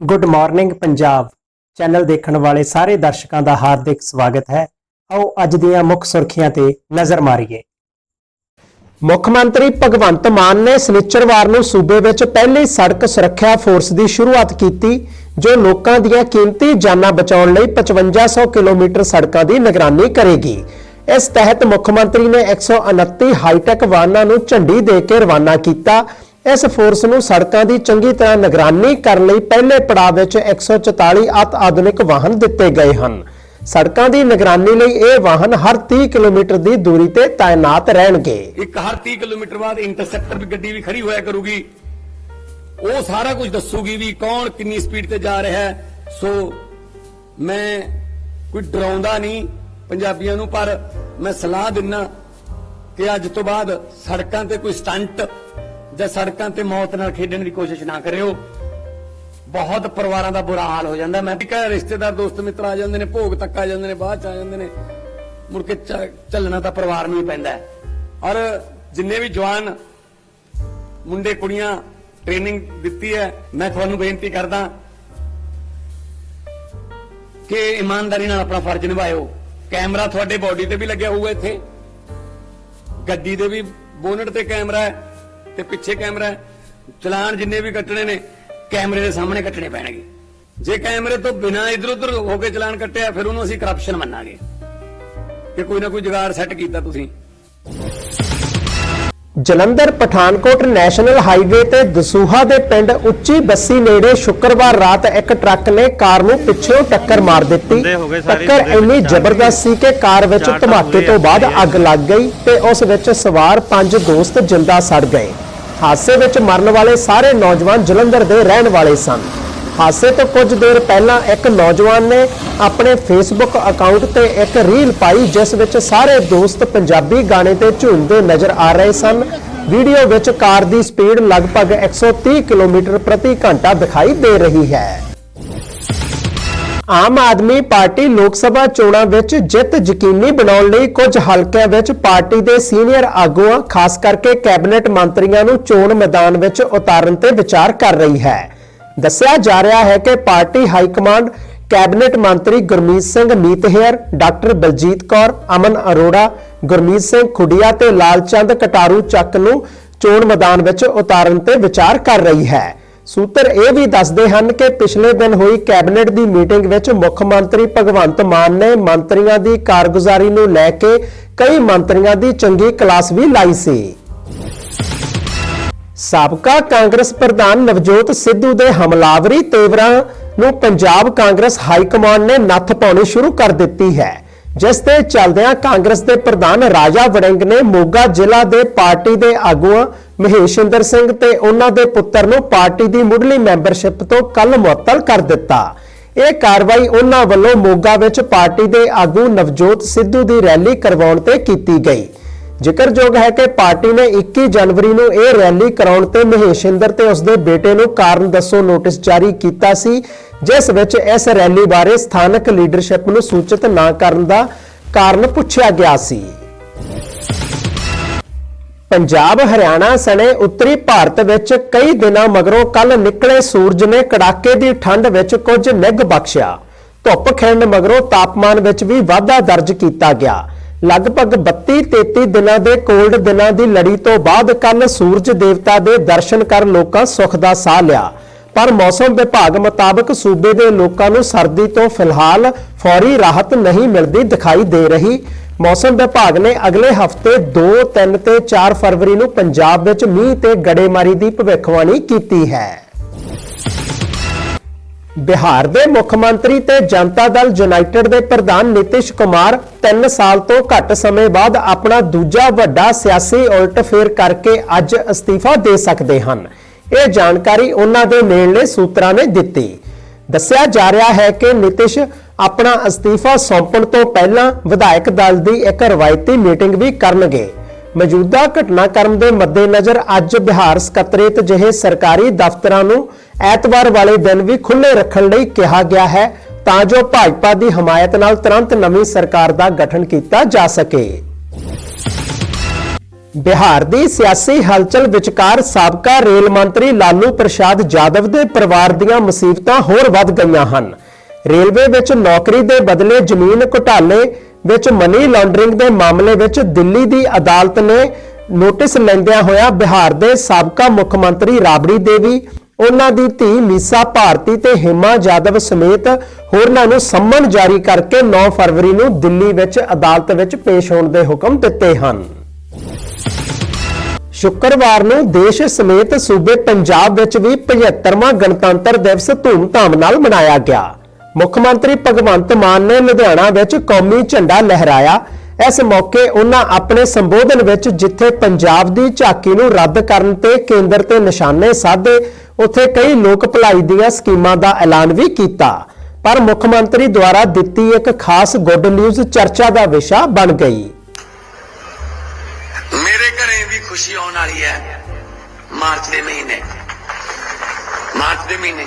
Good morning Punjab channel ਦੇਖਣ ਵਾਲੇ ਸਾਰੇ ਦਰਸ਼ਕਾਂ ਦਾ ਹਾਰਦਿਕ ਸਵਾਗਤ ਹੈ। ਆਓ ਅੱਜ ਦੀਆਂ ਮੁੱਖ ਸੁਰਖੀਆਂ ਤੇ ਨਜ਼ਰ ਮਾਰੀਏ। ਮੁੱਖ ਮੰਤਰੀ ਭਗਵੰਤ ਮਾਨ ਨੇ ਸਨਿਚਰਵਾਰ ਨੂੰ ਸੂਬੇ ਵਿੱਚ ਪਹਿਲੀ ਸੜਕ ਸੁਰੱਖਿਆ ਫੋਰਸ ਦੀ ਸ਼ੁਰੂਆਤ ਕੀਤੀ, ਜੋ ਲੋਕਾਂ ਦੀਆਂ ਕੀਮਤੀ ਜਾਨਾਂ ਬਚਾਉਣ ਲਈ 5500 ਕਿਲੋਮੀਟਰ ਸੜਕਾਂ ਦੀ ਨਿਗਰਾਨੀ ਕਰੇਗੀ। ਇਸ ਤਹਿਤ ਮੁੱਖ ਮੰਤਰੀ ਨੇ 129 ਹਾਈਟੈਕ ਵਾਹਨਾਂ ਨੂੰ ਝੰਡੀ ਦੇ ਕੇ ਰਵਾਨਾ ਕੀਤਾ ਇਸ ਫੋਰਸ ਨੂੰ ਸੜਕਾਂ ਦੀ ਚੰਗੀ ਤਰ੍ਹਾਂ ਨਿਗਰਾਨੀ ਕਰਨ ਲਈ ਪਹਿਲੇ ਪੜਾਅ ਵਿੱਚ 144 ਅਤ ਆਧੁਨਿਕ ਵਾਹਨ ਦਿੱਤੇ ਗਏ ਹਨ। ਸੜਕਾਂ ਦੀ ਨਿਗਰਾਨੀ ਲਈ ਇਹ ਵਾਹਨ ਹਰ 30 ਕਿਲੋਮੀਟਰ ਦੀ ਦੂਰੀ ਤੇ ਤਾਇਨਾਤ ਰਹਿਣਗੇ। ਇੱਕ ਹਰ 30 ਕਿਲੋਮੀਟਰ ਬਾਅਦ ਇੰਟਰਸੈਪਟਰ ਵੀ ਗੱਡੀ ਵੀ ਖੜੀ ਹੋਇਆ ਕਰੂਗੀ। ਉਹ ਸਾਰਾ ਕੁਝ ਦੱਸੂਗੀ ਵੀ ਕੌਣ ਕਿੰਨੀ ਸਪੀਡ ਤੇ ਜਾ ਰਿਹਾ ਹੈ। ਸੋ ਮੈਂ ਕੋਈ ਡਰਾਉਂਦਾ ਨਹੀਂ ਪੰਜਾਬੀਆਂ ਨੂੰ, ਪਰ ਮੈਂ ਸਲਾਹ ਦਿੰਨਾ ਕਿ ਅੱਜ ਤੋਂ ਬਾਅਦ ਸੜਕਾਂ ਤੇ ਕੋਈ ਸਟੰਟ ਜਾਂ ਸੜਕਾਂ ਤੇ ਮੌਤ ਨਾਲ ਖੇਡਣ ਦੀ ਕੋਸ਼ਿਸ਼ ਨਾ ਕਰਿਓ। ਬਹੁਤ ਪਰਿਵਾਰਾਂ ਦਾ ਬੁਰਾ ਹਾਲ ਹੋ ਜਾਂਦਾ। ਮੈਂ ਕਿਹਾ ਰਿਸ਼ਤੇਦਾਰ, ਦੋਸਤ, ਮਿੱਤਰ ਆ ਜਾਂਦੇ ਨੇ, ਭੋਗ ਤੱਕ ਆ ਜਾਂਦੇ ਨੇ, ਬਾਅਦ ਚ ਆ ਜਾਂਦੇ ਨੇ। ਮੁੜ ਕੇ ਚ- ਚੱਲਣਾ ਤਾਂ ਪਰਿਵਾਰ ਨੂੰ ਹੀ ਪੈਂਦਾ ਔਰ ਜਿੰਨੇ ਵੀ ਜਵਾਨ, ਮੁੰਡੇ, ਕੁੜੀਆਂ ਟ੍ਰੇਨਿੰਗ ਦਿੱਤੀ ਹੈ, ਮੈਂ ਤੁਹਾਨੂੰ ਬੇਨਤੀ ਕਰਦਾ ਕਿ ਇਮਾਨਦਾਰੀ ਨਾਲ ਆਪਣਾ ਫਰਜ਼ ਨਿਭਾਇਓ। ਕੈਮਰਾ ਤੁਹਾਡੇ ਬਾਡੀ ਤੇ ਵੀ ਲੱਗਿਆ ਹੋਊਗਾ ਇੱਥੇ। ਗੱਡੀ ਦੇ ਵੀ ਬੋਨਟ ਤੇ ਕੈਮਰਾ ਹੈ। ਤੇ ਪਿੱਛੇ ਕੈਮਰਾ ਚਲਾਨ ਜਿੰਨੇ ਵੀ ਕੱਟਣੇ ਨੇ ਕੈਮਰੇ ਦੇ ਸਾਹਮਣੇ ਕੱਟਣੇ ਪੈਣਗੇ। ਜੇ ਕੈਮਰੇ ਤੋਂ ਬਿਨਾ ਇਧਰ ਉਧਰ ਹੋ ਕੇ ਚਲਾਨ ਕੱਟਿਆ ਫਿਰ ਉਹਨੂੰ ਅਸੀਂ ਕਰਪਸ਼ਨ ਮੰਨਾਂਗੇ। ਕਿ ਕੋਈ ਨਾ ਕੋਈ ਜੁਗਾੜ ਸੈੱਟ ਕੀਤਾ ਤੁਸੀਂ। ਜਲੰਧਰ ਪਠਾਨਕੋਟ ਨੈਸ਼ਨਲ ਹਾਈਵੇ ਤੇ ਦਸੂਹਾ ਦੇ ਪਿੰਡ ਉੱਚੀ ਬੱਸੀ ਨੇੜੇ ਸ਼ੁੱਕਰਵਾਰ ਰਾਤ ਇੱਕ ਟਰੱਕ ਨੇ ਕਾਰ ਨੂੰ ਪਿੱਛੋਂ ਟੱਕਰ ਮਾਰ ਦਿੱਤੀ। ਟੱਕਰ ਇੰਨੀ ਜ਼ਬਰਦਸਤ ਸੀ ਕਿ ਕਾਰ ਵਿੱਚ ਧਮਾਕੇ ਤੋਂ ਬਾਅਦ ਅੱਗ ਲੱਗ ਗਈ ਤੇ ਉਸ ਵਿੱਚ ਸਵਾਰ ਪੰਜ ਦੋਸਤ ਜਿੰਦਾ ਸੜ ਗਏ। ਹਾਦਸੇ ਵਿੱਚ ਮਰਨ ਵਾਲੇ ਸਾਰੇ ਨੌਜਵਾਨ ਜਲੰਧਰ ਦੇ ਰਹਿਣ ਵਾਲੇ ਸਨ। ਹਾਦਸੇ ਤੋਂ ਕੁਝ ਦੇਰ ਪਹਿਲਾਂ ਇੱਕ ਨੌਜਵਾਨ ਨੇ ਆਪਣੇ ਫੇਸਬੁੱਕ ਅਕਾਊਂਟ ਤੇ ਇੱਕ ਰੀਲ ਪਾਈ, ਜਿਸ ਵਿੱਚ ਸਾਰੇ ਦੋਸਤ ਪੰਜਾਬੀ ਗਾਣੇ ਤੇ ਝੂਮਦੇ ਨਜ਼ਰ ਆ ਰਹੇ ਸਨ। ਵੀਡੀਓ ਵਿੱਚ ਕਾਰ ਦੀ ਸਪੀਡ ਲਗਭਗ 130 ਕਿਲੋਮੀਟਰ ਪ੍ਰਤੀ ਘੰਟਾ ਦਿਖਾਈ ਦੇ ਰਹੀ ਹੈ। ਆਮ ਆਦਮੀ ਪਾਰਟੀ ਲੋਕ ਸਭਾ ਚੋਣਾਂ ਵਿੱਚ ਜਿੱਤ ਯਕੀਨੀ ਬਣਾਉਣ ਲਈ ਕੁਝ ਹਲਕਿਆਂ ਵਿੱਚ ਪਾਰਟੀ ਦੇ ਸੀਨੀਅਰ ਆਗੂਆਂ, ਖਾਸ ਕਰਕੇ ਕੈਬਨਿਟ ਮੰਤਰੀਆਂ ਨੂੰ ਚੋਣ ਮੈਦਾਨ ਵਿੱਚ ਉਤਾਰਨ ਤੇ ਵਿਚਾਰ ਕਰ ਰਹੀ ਹੈ। ਦੱਸਿਆ ਜਾ ਰਿਹਾ ਹੈ ਕਿ ਪਾਰਟੀ ਹਾਈ ਕਮਾਂਡ ਕੈਬਨਿਟ ਮੰਤਰੀ ਗੁਰਮੀਤ ਸਿੰਘ ਮੀਤਹਿਰ, ਡਾਕਟਰ ਬਲਜੀਤ ਕੌਰ, ਅਮਨ ਅਰੋੜਾ, ਗੁਰਮੀਤ ਸਿੰਘ ਖੁੱਡੀਆ ਤੇ ਲਾਲਚੰਦ ਕਟਾਰੂ ਚੱਕ ਨੂੰ ਚੋਣ ਮੈਦਾਨ ਵਿੱਚ ਉਤਾਰਨ ਤੇ ਵਿਚਾਰ ਕਰ ਰਹੀ ਹੈ। ਸੂਤਰ ਇਹ ਵੀ ਦੱਸਦੇ ਹਨ ਕਿ ਪਿਛਲੇ ਦਿਨ ਹੋਈ ਕੈਬਨਿਟ ਦੀ ਮੀਟਿੰਗ ਵਿੱਚ ਮੁੱਖ ਮੰਤਰੀ ਭਗਵੰਤ ਮਾਨ ਨੇ ਮੰਤਰੀਆਂ ਦੀ ਕਾਰਗੁਜ਼ਾਰੀ ਨੂੰ ਲੈ ਕੇ ਕਈ ਮੰਤਰੀਆਂ ਦੀ ਚੰਗੀ ਕਲਾਸ ਵੀ ਲਾਈ ਸੀ। ਸਾਬਕਾ ਕਾਂਗਰਸ ਪ੍ਰਧਾਨ ਨਵਜੋਤ ਸਿੱਧੂ ਦੇ ਹਮਲਾਵਰੀ ਤੇਵਰਾਂ ਨੂੰ ਪੰਜਾਬ ਕਾਂਗਰਸ ਹਾਈ ਕਮਾਂਡ ਨੇ ਨੱਥ ਪਾਉਣੀ ਸ਼ੁਰੂ ਕਰ ਦਿੱਤੀ ਹੈ, ਜਿਸ ਦੇ ਚੱਲਦਿਆਂ ਕਾਂਗਰਸ ਦੇ ਪ੍ਰਧਾਨ ਰਾਜਾ ਵੜਿੰਗ ਨੇ ਮੋਗਾ ਜ਼ਿਲ੍ਹਾ ਦੇ ਪਾਰਟੀ ਦੇ ਆਗੂਆਂ ਮਹੇਸ਼ਿੰਦਰ ਸਿੰਘ ਤੇ ਉਹਨਾਂ ਦੇ ਪੁੱਤਰ ਨੂੰ ਪਾਰਟੀ ਦੀ ਮੁੱਢਲੀ ਮੈਂਬਰਸ਼ਿਪ ਤੋਂ ਕੱਲ ਮੁਅੱਤਲ ਕਰ ਦਿੱਤਾ। ਇਹ ਕਾਰਵਾਈ ਉਹਨਾਂ ਵੱਲੋਂ ਮੋਗਾ ਵਿੱਚ ਪਾਰਟੀ ਦੇ ਆਗੂ ਨਵਜੋਤ ਸਿੱਧੂ ਦੀ ਰੈਲੀ ਕਰਵਾਉਣ ਤੇ ਕੀਤੀ ਗਈ। ਜ਼ਿਕਰਯੋਗ ਹੈ ਕਿ ਪਾਰਟੀ ਨੇ 21 ਜਨਵਰੀ ਨੂੰ ਇਹ ਰੈਲੀ ਕਰਾਉਣ ਤੇ ਮਹੇਸ਼ਿੰਦਰ ਤੇ ਉਸਦੇ ਬੇਟੇ ਨੂੰ ਕਾਰਨ ਦੱਸੋ ਨੋਟਿਸ ਜਾਰੀ ਕੀਤਾ ਸੀ, ਜਿਸ ਵਿੱਚ ਇਸ ਰੈਲੀ ਬਾਰੇ ਸਥਾਨਕ ਲੀਡਰਸ਼ਿਪ ਨੂੰ ਸੂਚਿਤ ਨਾ ਕਰਨ ਦਾ ਕਾਰਨ ਪੁੱਛਿਆ ਗਿਆ ਸੀ। ਪੰਜਾਬ, ਹਰਿਆਣਾ ਸਣੇ ਉੱਤਰੀ ਭਾਰਤ ਵਿੱਚ ਕਈ ਦਿਨਾਂ ਮਗਰੋਂ ਕੱਲ ਨਿਕਲੇ ਸੂਰਜ ਨੇ ਕੜਾਕੇ ਦੀ ਠੰਡ ਵਿੱਚ ਕੁਝ ਨਿੱਘ ਬਖਸ਼ਿਆ। ਧੁੱਪ ਖਿੰਡ ਮਗਰੋਂ ਤਾਪਮਾਨ ਵਿੱਚ ਵੀ ਵਾਧਾ ਦਰਜ ਕੀਤਾ ਗਿਆ। ਲਗਭਗ 32-33 ਦਿਨਾਂ ਦੇ ਕੋਲਡ ਦਿਨਾਂ ਦੀ ਲੜੀ ਤੋਂ ਬਾਅਦ ਕੱਲ ਸੂਰਜ ਦੇਵਤਾ ਦੇ ਦਰਸ਼ਨ ਕਰ ਲੋਕਾਂ ਸੁੱਖ ਦਾ ਸਾਹ ਲਿਆ। ਪਰ ਮੌਸਮ ਵਿਭਾਗ ਮੁਤਾਬਕ ਸੂਬੇ ਦੇ ਲੋਕਾਂ ਨੂੰ ਸਰਦੀ ਤੋਂ ਫਿਲਹਾਲ ਫੌਰੀ ਰਾਹਤ ਨਹੀਂ ਮਿਲਦੀ ਦਿਖਾਈ ਦੇ ਰਹੀ। ਮੌਸਮ ਵਿਭਾਗ ਨੇ ਅਗਲੇ ਹਫ਼ਤੇ 2, 3 ਤੇ 4 ਫਰਵਰੀ ਨੂੰ ਪੰਜਾਬ ਵਿੱਚ ਮੀਂਹ ਤੇ ਗੜੇਮਾਰੀ ਦੀ ਭਵਿੱਖਬਾਣੀ ਕੀਤੀ ਹੈ। ਬਿਹਾਰ ਦੇ ਮੁੱਖ ਮੰਤਰੀ ਤੇ ਜਨਤਾ ਦਲ ਯੂਨਾਈਟਿਡ ਦੇ ਪ੍ਰਧਾਨ ਨਿਤਿਸ਼ ਕੁਮਾਰ 3 ਸਾਲ ਤੋਂ ਘੱਟ ਸਮੇਂ ਬਾਅਦ ਆਪਣਾ ਦੂਜਾ ਵੱਡਾ ਸਿਆਸੀ ਉਲਟਫੇਰ ਕਰਕੇ ਅੱਜ ਅਸਤੀਫਾ ਦੇ ਸਕਦੇ ਹਨ। ਇਹ ਜਾਣਕਾਰੀ ਉਹਨਾਂ ਦੇ ਨੇੜਲੇ ਸੂਤਰਾਂ ਨੇ ਦਿੱਤੀ। ਦੱਸਿਆ ਜਾ ਰਿਹਾ ਹੈ ਕਿ ਨਿਤਿਸ਼ ਆਪਣਾ ਅਸਤੀਫਾ ਸੌਂਪਣ ਤੋਂ ਪਹਿਲਾਂ ਵਿਧਾਇਕ ਦਲ ਦੀ ਇੱਕ ਰਵਾਇਤੀ ਮੀਟਿੰਗ ਵੀ ਕਰਨਗੇ। ਮੌਜੂਦਾ ਘਟਨਾਕ੍ਰਮ ਦੇ ਮੱਦੇਨਜ਼ਰ ਅੱਜ ਬਿਹਾਰ ਸਕੱਤਰੇਤ ਜਿਹੇ ਸਰਕਾਰੀ ਦਫ਼ਤਰਾਂ ਨੂੰ ਐਤਵਾਰ ਵਾਲੇ ਦਿਨ ਵੀ ਖੁੱਲ੍ਹੇ ਰੱਖਣ ਲਈ ਕਿਹਾ ਗਿਆ ਹੈ ਤਾਂ ਜੋ ਭਾਜਪਾ ਦੀ ਹਮਾਇਤ ਨਾਲ ਤੁਰੰਤ ਨਵੀਂ ਸਰਕਾਰ ਦਾ ਗਠਨ ਕੀਤਾ ਜਾ ਸਕੇ। ਬਿਹਾਰ ਦੀ ਸਿਆਸੀ ਹਲਚਲ ਵਿਚਕਾਰ ਸਾਬਕਾ ਰੇਲ ਮੰਤਰੀ ਲਾਲੂ ਪ੍ਰਸਾਦ ਯਾਦਵ ਦੇ ਪਰਿਵਾਰ ਦੀਆਂ ਮੁਸੀਬਤਾਂ ਹੋਰ ਵੱਧ ਗਈਆਂ ਹਨ। ਰੇਲਵੇ ਵਿੱਚ ਨੌਕਰੀ ਦੇ ਬਦਲੇ ਜ਼ਮੀਨ ਘੁਟਾਲੇ ਵਿੱਚ ਮਨੀ ਲਾਂਡਰਿੰਗ ਦੇ ਮਾਮਲੇ ਵਿੱਚ ਦਿੱਲੀ ਦੀ ਅਦਾਲਤ ਨੇ ਨੋਟਿਸ ਲੈਂਦਿਆਂ ਹੋਇਆ ਬਿਹਾਰ ਦੇ ਸਾਬਕਾ ਮੁੱਖ ਮੰਤਰੀ ਰਾਬੜੀ ਦੇਵੀ, ਉਹਨਾਂ ਦੀ ਧੀ ਮੀਸਾ ਭਾਰਤੀ ਤੇ ਹਿਮਾ ਯਾਦਵ ਸਮੇਤ ਹੋਰਨਾਂ ਨੂੰ ਸੰਮਨ ਜਾਰੀ ਕਰਕੇ 9 ਫਰਵਰੀ ਨੂੰ ਦਿੱਲੀ ਵਿੱਚ ਅਦਾਲਤ ਵਿੱਚ ਪੇਸ਼ ਹੋਣ ਦੇ ਹੁਕਮ ਦਿੱਤੇ ਹਨ। ਸ਼ੁੱਕਰਵਾਰ ਨੂੰ ਦੇਸ਼ ਸਮੇਤ ਸੂਬੇ ਪੰਜਾਬ ਵਿੱਚ ਵੀ 75ਵਾਂ ਗਣਤੰਤਰ ਦਿਵਸ ਧੂਮਧਾਮ ਨਾਲ ਮਨਾਇਆ ਗਿਆ। ਮੁੱਖ ਮੰਤਰੀ ਭਗਵੰਤ ਮਾਨ ਨੇ ਲੁਧਿਆਣਾ ਵਿੱਚ ਕੌਮੀ ਝੰਡਾ ਲਹਿਰਾਇਆ। ਇਸ ਮੌਕੇ ਉਹਨਾਂ ਆਪਣੇ ਸੰਬੋਧਨ ਵਿੱਚ ਜਿੱਥੇ ਪੰਜਾਬ ਦੀ ਝਾਕੀ ਨੂੰ ਰੱਦ ਕਰਨ ਤੇ ਕੇਂਦਰ ਤੇ ਨਿਸ਼ਾਨੇ ਸਾਧੇ, ਉੱਥੇ ਕਈ ਲੋਕ ਭਲਾਈ ਦੀਆਂ ਸਕੀਮਾਂ ਦਾ ਐਲਾਨ ਵੀ ਕੀਤਾ। ਪਰ ਮੁੱਖ ਮੰਤਰੀ ਦੁਆਰਾ ਦਿੱਤੀ ਇੱਕ ਖਾਸ ਗੁੱਡ ਨਿਊਜ਼ ਚਰਚਾ ਦਾ ਵਿਸ਼ਾ ਬਣ ਗਈ। ਮੇਰੇ ਘਰੇ ਵੀ ਖੁਸ਼ੀ ਆਉਣ ਵਾਲੀ ਹੈ। ਮਾਰਚ ਦੇ ਮਹੀਨੇ। ਮਾਰਚ ਦੇ ਮਹੀਨੇ।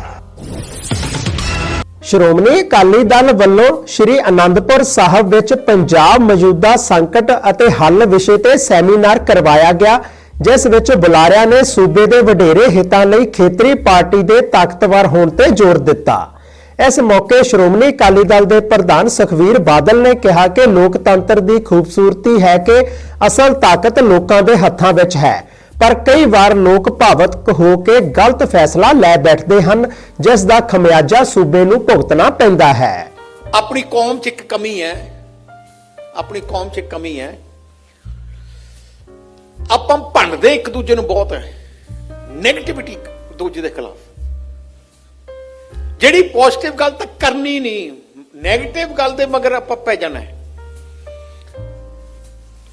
ਸ਼੍ਰੋਮਣੀ ਅਕਾਲੀ ਦਲ ਵੱਲੋਂ ਸ੍ਰੀ ਅਨੰਦਪੁਰ ਸਾਹਿਬ ਵਿੱਚ ਪੰਜਾਬ ਮੌਜੂਦਾ ਸੰਕਟ ਅਤੇ ਹੱਲ ਵਿਸ਼ੇ ਤੇ ਸੈਮੀਨਾਰ ਕਰਵਾਇਆ ਗਿਆ, ਜਿਸ ਵਿੱਚ ਬੁਲਾਰਿਆਂ ਨੇ ਸੂਬੇ ਦੇ ਵਡੇਰੇ ਹਿੱਤਾਂ ਲਈ ਖੇਤਰੀ ਪਾਰਟੀ ਦੇ ਤਾਕਤਵਰ ਹੋਣ ਤੇ ਜ਼ੋਰ ਦਿੱਤਾ। ਇਸ ਮੌਕੇ ਸ਼੍ਰੋਮਣੀ ਅਕਾਲੀ ਦਲ ਦੇ ਪ੍ਰਧਾਨ ਸੁਖਵੀਰ ਬਾਦਲ ਨੇ ਕਿਹਾ ਕਿ ਲੋਕਤੰਤਰ ਦੀ ਖੂਬਸੂਰਤੀ ਹੈ ਕਿ ਅਸਲ ਤਾਕਤ ਲੋਕਾਂ ਦੇ ਹੱਥਾਂ ਵਿੱਚ ਹੈ। ਪਰ ਕਈ ਵਾਰ ਲੋਕ ਭਾਵਕ ਹੋ ਕੇ ਗਲਤ ਫੈਸਲਾ ਲੈ ਬੈਠਦੇ ਹਨ, ਜਿਸ ਦਾ ਖਮਿਆਜਾ ਸੂਬੇ ਨੂੰ ਭੁਗਤਣਾ ਪੈਂਦਾ ਹੈ। ਆਪਣੀ ਕੌਮ 'ਚ ਇੱਕ ਕਮੀ ਹੈ। ਆਪਣੀ ਕੌਮ 'ਚ ਇੱਕ ਕਮੀ ਹੈ। ਆਪਾਂ ਭੰਡਦੇ ਇੱਕ ਦੂਜੇ ਨੂੰ ਬਹੁਤ ਹੈ। 네ਗੇਟਿਵਿਟੀ ਦੂਜੇ ਦੇ ਖਿਲਾਫ। ਜਿਹੜੀ ਪੋਜ਼ਿਟਿਵ ਗੱਲ ਤਾਂ ਕਰਨੀ ਨਹੀਂ। 네ਗੇਟਿਵ ਗੱਲ ਦੇ ਮਗਰ ਆਪਾਂ ਪੈ ਜਾਣਾ ਹੈ।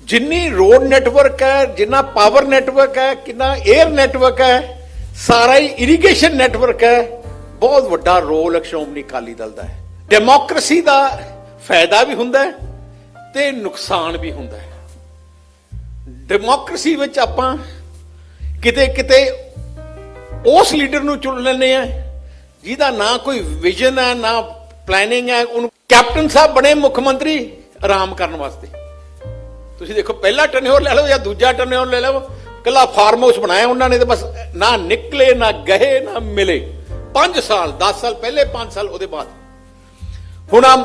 ਜਿੰਨੀ ਰੋਡ ਨੈਟਵਰਕ ਹੈ, ਜਿੰਨਾ ਪਾਵਰ ਨੈਟਵਰਕ ਹੈ, ਕਿੰਨਾ 에ਅਰ ਨੈਟਵਰਕ ਹੈ, ਸਾਰਾ ਹੀ ਇਰੀਗੇਸ਼ਨ ਨੈਟਵਰਕ ਹੈ, ਬਹੁਤ ਵੱਡਾ ਰੋਲ ਹੈ ਸ਼੍ਰੋਮਣੀ ਅਕਾਲੀ ਦਲ ਦਾ। ਹੈ ਡੈਮੋਕ੍ਰੇਸੀ ਦਾ ਫਾਇਦਾ ਵੀ ਹੁੰਦਾ ਹੈ ਤੇ ਨੁਕਸਾਨ ਵੀ ਹੁੰਦਾ ਹੈ। ਡੈਮੋਕ੍ਰੇਸੀ ਵਿੱਚ ਆਪਾਂ ਕਿਤੇ ਕਿਤੇ ਉਸ ਲੀਡਰ ਨੂੰ ਚੁਣ ਲੈਂਦੇ ਆ ਜਿਹਦਾ ਨਾ ਕੋਈ ਵਿਜ਼ਨ ਹੈ, ਨਾ ਪਲੈਨਿੰਗ ਹੈ, ਉਹਨੂੰ ਕੈਪਟਨ ਸਾਹਿਬ ਬਣੇ ਮੁੱਖ ਮੰਤਰੀ ਆਰਾਮ ਕਰਨ ਵਾਸਤੇ। ਤੁਸੀਂ ਦੇਖੋ, ਪਹਿਲਾ ਟਨਿਓਰ ਲੈ ਲਓ ਜਾਂ ਦੂਜਾ ਟਨਿਓਰ ਲੈ ਲਓ। ਕੱਲਾ ਫਾਰਮ ਹਾਊਸ ਬਣਾਇਆ ਉਹਨਾਂ ਨੇ ਤੇ ਬਸ ਨਾ ਨਿਕਲੇ, ਨਾ ਗਏ, ਨਾ ਮਿਲੇ। 5 ਸਾਲ 10 ਸਾਲ ਪਹਿਲੇ 5 ਸਾਲ ਉਹਦੇ ਬਾਅਦ। ਹੁਣ ਆ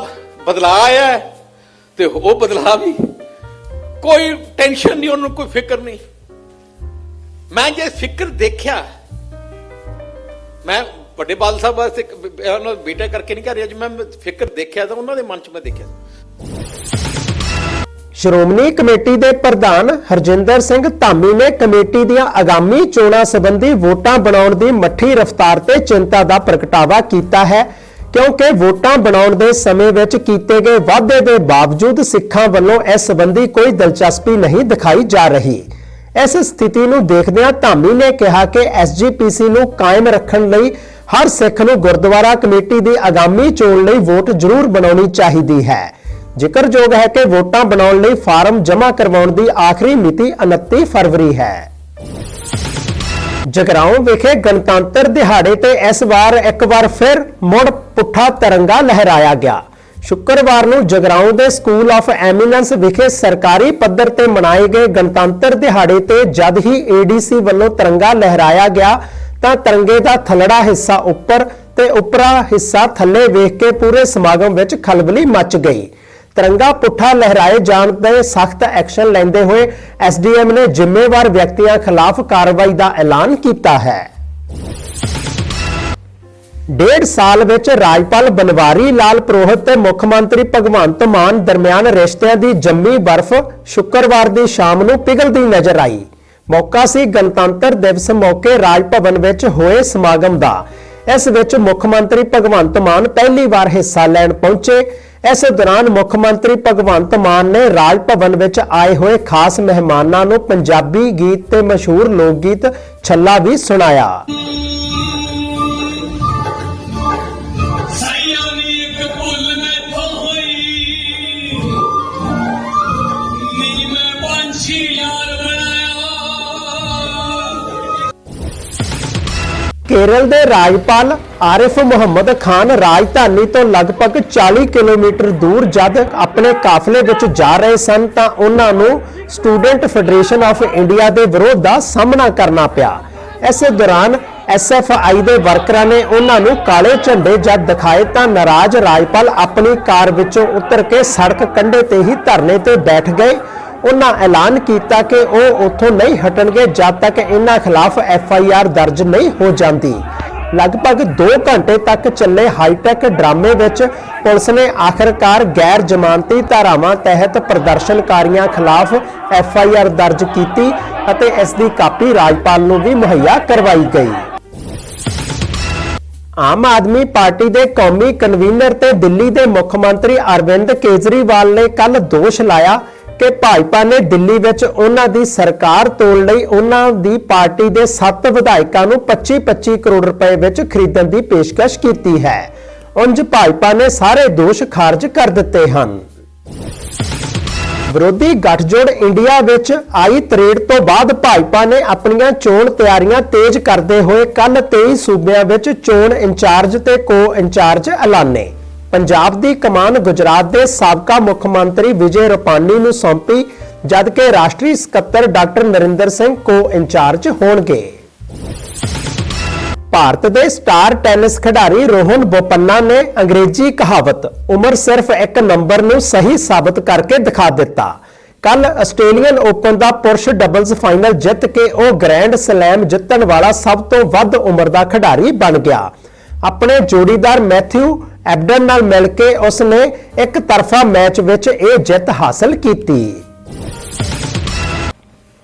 ਬਦਲਾ ਆਇਆ ਤੇ ਉਹ ਬਦਲਾ ਵੀ ਕੋਈ ਟੈਨਸ਼ਨ ਨਹੀਂ, ਉਹਨੂੰ ਕੋਈ ਫਿਕਰ ਨਹੀਂ। ਮੈਂ ਜੇ ਫਿਕਰ ਦੇਖਿਆ, ਮੈਂ ਵੱਡੇ ਬਾਲ ਸਾਹਿਬ ਵਾਸਤੇ ਉਹਨਾਂ ਦਾ ਬੇਟਾ ਕਰਕੇ ਨਹੀਂ ਕਰ ਰਿਹਾ ਜੇ, ਮੈਂ ਫਿਕਰ ਦੇਖਿਆ ਤਾਂ ਉਹਨਾਂ ਦੇ ਮਨ 'ਚ ਮੈਂ ਦੇਖਿਆ। ਸ਼੍ਰੋਮਣੀ ਕਮੇਟੀ ਦੇ ਪ੍ਰਧਾਨ ਹਰਜਿੰਦਰ ਸਿੰਘ ਧਾਮੀ ਨੇ ਕਮੇਟੀ ਦੀਆਂ ਆਗਾਮੀ ਚੋਣਾਂ ਸੰਬੰਧੀ ਵੋਟਾਂ ਬਣਾਉਣ ਦੀ ਮੱਠੀ ਰਫ਼ਤਾਰ ਤੇ ਚਿੰਤਾ ਦਾ ਪ੍ਰਗਟਾਵਾ ਕੀਤਾ ਹੈ, ਕਿਉਂਕਿ ਵੋਟਾਂ ਬਣਾਉਣ ਦੇ ਸਮੇਂ ਵਿੱਚ ਕੀਤੇ ਗਏ ਵਾਅਦੇ ਦੇ ਬਾਵਜੂਦ ਸਿੱਖਾਂ ਵੱਲੋਂ ਇਸ ਸੰਬੰਧੀ ਕੋਈ ਦਿਲਚਸਪੀ ਨਹੀਂ ਦਿਖਾਈ ਜਾ ਰਹੀ। ਇਸ ਸਥਿਤੀ ਨੂੰ ਦੇਖਦਿਆਂ ਧਾਮੀ ਨੇ ਕਿਹਾ ਕਿ ਐਸਜੀਪੀਸੀ ਨੂੰ ਕਾਇਮ ਰੱਖਣ ਲਈ ਹਰ ਸਿੱਖ ਨੂੰ ਗੁਰਦੁਆਰਾ ਕਮੇਟੀ ਦੀ ਆਗਾਮੀ ਚੋਣ ਲਈ ਵੋਟ ਜ਼ਰੂਰ ਬਣਾਉਣੀ ਚਾਹੀਦੀ ਹੈ। ਜ਼ਿਕਰਯੋਗ ਹੈ ਕਿ ਵੋਟਾਂ ਬਣਾਉਣ ਲਈ ਫਾਰਮ ਜਮ੍ਹਾਂ ਕਰਵਾਉਣ ਦੀ ਆਖਰੀ ਮਿਤੀ 29 ਫਰਵਰੀ ਹੈ। ਜਗਰਾਉਂ ਵਿਖੇ ਗਣਤੰਤਰ ਦਿਹਾੜੇ ਤੇ ਇਸ ਵਾਰ ਇੱਕ ਵਾਰ ਫਿਰ ਮੁੜ ਪੁੱਠਾ ਤਿਰੰਗਾ ਲਹਿਰਾਇਆ ਗਿਆ। ਸ਼ੁੱਕਰਵਾਰ ਨੂੰ ਜਗਰਾਉਂ ਦੇ ਸਕੂਲ ਆਫ ਐਮੀਨੈਂਸ ਵਿਖੇ ਸਰਕਾਰੀ ਪੱਧਰ ਤੇ ਮਨਾਏ ਗਏ ਗਣਤੰਤਰ ਦਿਹਾੜੇ ਤੇ ਜਦ ਹੀ ਏਡੀਸੀ ਵੱਲੋਂ ਤਿਰੰਗਾ ਲਹਿਰਾਇਆ ਗਿਆ, ਤਾਂ ਤਿਰੰਗੇ ਦਾ ਥੱਲੜਾ ਹਿੱਸਾ ਉੱਪਰ ਤੇ ਉਪਰਾ ਹਿੱਸਾ ਥੱਲੇ ਵੇਖ ਕੇ ਪੂਰੇ ਸਮਾਗਮ ਵਿੱਚ ਖਲਬਲੀ ਮਚ ਗਈ। ਤਿਰੰਗਾ ਪੁੱਠਾ ਲਹਿਰਾਏ ਜਾਣ ਤੇ ਸਖਤ ਐਕਸ਼ਨ ਲੈਂਦੇ ਹੋਏ ਐਸਡੀਐਮ ਨੇ ਜ਼ਿੰਮੇਵਾਰ ਵਿਅਕਤੀਆਂ ਖਿਲਾਫ ਕਾਰਵਾਈ ਦਾ ਐਲਾਨ ਕੀਤਾ ਹੈ। ਡੇਢ ਸਾਲ ਵਿੱਚ ਰਾਜਪਾਲ ਬਨਵਾਰੀ ਲਾਲ ਪ੍ਰੋਹਿਤ ਤੇ ਮੁੱਖ ਮੰਤਰੀ ਭਗਵੰਤ ਮਾਨ ਦਰਮਿਆਨ ਰਿਸ਼ਤਿਆਂ ਦੀ ਜੰਮੀ ਬਰਫ਼ ਸ਼ੁੱਕਰਵਾਰ ਦੀ ਸ਼ਾਮ ਨੂੰ ਪਿਘਲਦੀ ਨਜ਼ਰ ਆਈ। ਮੌਕਾ ਸੀ ਗਣਤੰਤਰ ਦਿਵਸ ਮੌਕੇ ਰਾਜ ਭਵਨ ਵਿੱਚ ਹੋਏ ਸਮਾਗਮ ਦਾ। ਇਸ ਵਿੱਚ ਮੁੱਖ ਮੰਤਰੀ ਭਗਵੰਤ ਮਾਨ ਪਹਿਲੀ ਵਾਰ ਹਿੱਸਾ ਲੈਣ ਪਹੁੰਚੇ। ਇਸ ਦੌਰਾਨ ਮੁੱਖ ਮੰਤਰੀ ਭਗਵੰਤ ਮਾਨ ਨੇ ਰਾਜ ਭਵਨ ਵਿੱਚ ਆਏ ਹੋਏ ਖਾਸ ਮਹਿਮਾਨਾਂ ਨੂੰ ਪੰਜਾਬੀ ਗੀਤ ਤੇ ਮਸ਼ਹੂਰ ਲੋਕ ਗੀਤ ਛੱਲਾ ਵੀ ਸੁਣਾਇਆ। ਕੇਰਲ ਦੇ ਰਾਜਪਾਲ ਆਰਿਫ ਮੁਹੰਮਦ ਖਾਨ ਰਾਜਧਾਨੀ ਤੋਂ ਲਗਭਗ 40 ਕਿਲੋਮੀਟਰ ਦੂਰ ਜਦ ਆਪਣੇ ਕਾਫਲੇ ਵਿੱਚ ਜਾ ਰਹੇ ਸਨ ਤਾਂ ਉਹਨਾਂ ਨੂੰ ਸਟੂਡੈਂਟ ਫੈਡਰੇਸ਼ਨ ਆਫ ਇੰਡੀਆ ਦੇ ਵਿਰੋਧ ਦਾ ਸਾਹਮਣਾ ਕਰਨਾ ਪਿਆ। ਇਸੇ ਦੌਰਾਨ ਐਸਐਫਆਈ ਦੇ ਵਰਕਰਾਂ ਨੇ ਉਹਨਾਂ ਨੂੰ ਕਾਲੇ ਝੰਡੇ ਜਦ ਦਿਖਾਏ ਤਾਂ ਨਾਰਾਜ਼ ਰਾਜਪਾਲ ਆਪਣੀ ਕਾਰ ਵਿੱਚੋਂ ਉਤਰ ਕੇ ਸੜਕ ਕੰਢੇ ਤੇ ਹੀ ਧਰਨੇ ਤੇ ਬੈਠ ਗਏ। ਉਹਨਾਂ ਐਲਾਨ ਕੀਤਾ ਕਿ ਉਹ ਉੱਥੋਂ ਨਹੀਂ ਹਟਣਗੇ ਜਦ ਤੱਕ ਇਹਨਾਂ ਖਿਲਾਫ ਐਫ ਆਈ ਆਰ ਦਰਜ ਨਹੀਂ ਹੋ ਜਾਂਦੀ। ਲਗਭਗ 2 ਘੰਟੇ ਤੱਕ ਚੱਲੇ ਹਾਈਟੈਕ ਡਰਾਮੇ ਵਿੱਚ ਪੁਲਿਸ ਨੇ ਆਖਰਕਾਰ ਗੈਰ ਜ਼ਮਾਨਤੀ ਧਾਰਾਵਾਂ ਤਹਿਤ ਪ੍ਰਦਰਸ਼ਨਕਾਰੀਆਂ ਖਿਲਾਫ ਐਫ ਆਈ ਆਰ ਦਰਜ ਕੀਤੀ ਅਤੇ ਇਸ ਦੀ ਕਾਪੀ ਰਾਜਪਾਲ ਨੂੰ ਵੀ ਮੁਹੱਈਆ ਕਰਵਾਈ ਗਈ। ਆਮ ਆਦਮੀ ਪਾਰਟੀ ਦੇ ਕੌਮੀ ਕਨਵੀਨਰ ਤੇ ਦਿੱਲੀ ਦੇ ਮੁੱਖ ਮੰਤਰੀ ਅਰਵਿੰਦ ਕੇਜਰੀਵਾਲ ਨੇ ਕੱਲ ਦੋਸ਼ ਲਾਇਆ ਕਿ ਭਾਜਪਾ ਨੇ ਦਿੱਲੀ ਵਿੱਚ ਉਹਨਾਂ ਦੀ ਸਰਕਾਰ ਤੋੜ ਲਈ ਉਹਨਾਂ ਦੀ ਪਾਰਟੀ ਦੇ 7 ਵਿਧਾਇਕਾਂ ਨੂੰ 25-25 ਕਰੋੜ ਰੁਪਏ ਵਿੱਚ ਖਰੀਦਣ ਦੀ ਪੇਸ਼ਕਸ਼ ਕੀਤੀ ਹੈ। ਉਂਝ ਭਾਜਪਾ ਨੇ ਸਾਰੇ ਦੋਸ਼ ਖਾਰਜ ਕਰ ਦਿੱਤੇ ਹਨ। ਵਿਰੋਧੀ ਗੱਠਜੋੜ ਇੰਡੀਆ ਵਿੱਚ ਆਈ ਤਰੇੜ ਤੋਂ ਬਾਅਦ ਭਾਜਪਾ ਨੇ ਆਪਣੀਆਂ ਚੋਣ ਤਿਆਰੀਆਂ ਤੇਜ਼ ਕਰਦੇ ਹੋਏ ਕੱਲ 23 ਸੂਬਿਆਂ ਵਿੱਚ ਚੋਣ ਇੰਚਾਰਜ ਤੇ ਕੋ ਇੰਚਾਰਜ ਐਲਾਨੇ। ਪੰਜਾਬ ਦੀ ਕਮਾਨ ਗੁਜਰਾਤ ਦੇ ਸਾਬਕਾ ਮੁੱਖ ਮੰਤਰੀ ਵਿਜੇ ਰੁਪਾਨੀ ਨੂੰ ਸੌਂਪੀ, ਜਦਕਿ ਰਾਸ਼ਟਰੀ ਸਕੱਤਰ ਡਾਕਟਰ ਨਰਿੰਦਰ ਸਿੰਘ ਕੋ ਇੰਚਾਰਜ ਹੋਣਗੇ। ਭਾਰਤ ਦੇ ਸਟਾਰ ਟੈਨਿਸ ਖਿਡਾਰੀ ਰੋਹਨ ਬੋਪੰਨਾ ਨੇ ਅੰਗਰੇਜ਼ੀ ਕਹਾਵਤ, ਉਮਰ ਸਿਰਫ ਇੱਕ ਨੰਬਰ ਨੂੰ ਸਹੀ ਸਾਬਤ ਕਰਕੇ ਦਿਖਾ ਦਿੱਤਾ। ਕੱਲ ਆਸਟ੍ਰੇਲੀਅਨ ਓਪਨ ਦਾ ਪੁਰਸ਼ ਡਬਲਜ਼ ਫਾਈਨਲ ਜਿੱਤ ਕੇ ਉਹ ਗ੍ਰੈਂਡ ਸਲੈਮ ਜਿੱਤਣ ਵਾਲਾ ਸਭ ਤੋਂ ਵੱਧ ਉਮਰ ਦਾ ਖਿਡਾਰੀ ਬਣ ਗਿਆ। ਆਪਣੇ ਜੋੜੀਦਾਰ ਮੈਥਿਊ ਐਬਡਨ ਨਾਲ ਮਿਲ ਕੇ ਉਸ ਨੇ ਇੱਕ ਤਰਫਾ ਮੈਚ ਵਿੱਚ ਇਹ ਜਿੱਤ ਹਾਸਲ ਕੀਤੀ।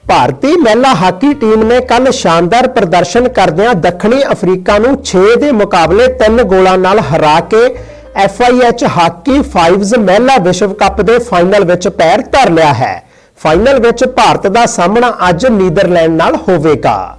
ਭਾਰਤੀ ਮਹਿਲਾ ਹਾਕੀ ਟੀਮ ਨੇ ਕੱਲ ਸ਼ਾਨਦਾਰ ਪ੍ਰਦਰਸ਼ਨ ਕਰਦਿਆਂ ਦੱਖਣੀ ਅਫਰੀਕਾ ਨੂੰ 6 ਦੇ ਮੁਕਾਬਲੇ 3 ਗੋਲਾਂ ਨਾਲ ਹਰਾ ਕੇ FIH ਹਾਕੀ ਫਾਈਵਜ਼ ਮਹਿਲਾ ਵਿਸ਼ਵ ਕੱਪ ਦੇ ਫਾਈਨਲ ਵਿੱਚ ਪੈਰ ਧਰ ਲਿਆ ਹੈ। ਫਾਈਨਲ ਵਿੱਚ ਭਾਰਤ ਦਾ ਸਾਹਮਣਾ ਅੱਜ ਨੀਦਰਲੈਂਡ ਨਾਲ ਹੋਵੇਗਾ।